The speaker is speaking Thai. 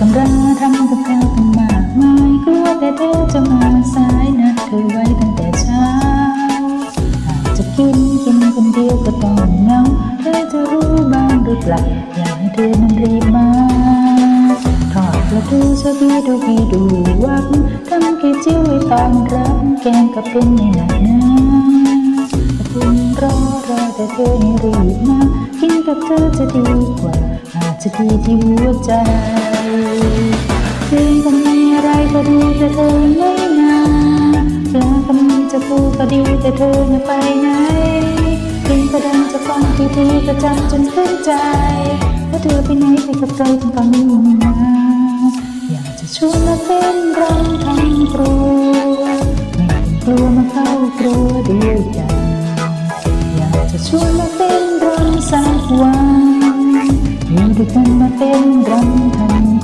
ตำราทำกับข้าวตั้งมากมายกลัวแต่เธอจะมาสายนัดเธอไว้ตั้งแต่เช้าหากจะกินกินคนเดียวก็ต้องเงาเธอจะรู้บ้างหรือเปล่าอยากให้เธอนั้นรีบมาทอดประตูสวีดูวีดูวักทำกี่จิ้วให้ตอนรับแกงกับเป็นในหนักหนาคุณรอรอแต่เธอไม่รีบมากินกับเธอจะดีกว่าอาจจะดีที่หัวใจ อะไรก็ดีแต่เธอไม่มาเรื่องก็มีจะพูดก็ดีแต่เธอไม่ไปไหนเพลงก็ดังจะฟังทีทีก็จำจนขึ้นใจว่าเธอไปไหนไปกับใครถึงตอนนี้ยังไม่มาอยากจะชวนมาเต้นรำทำครัวไม่องกลัวมาเข้าครัวเดียวกันอยากจะชวนมาเต้นรำสักวันอยู่ด้วยกันมาเต้นรำทำ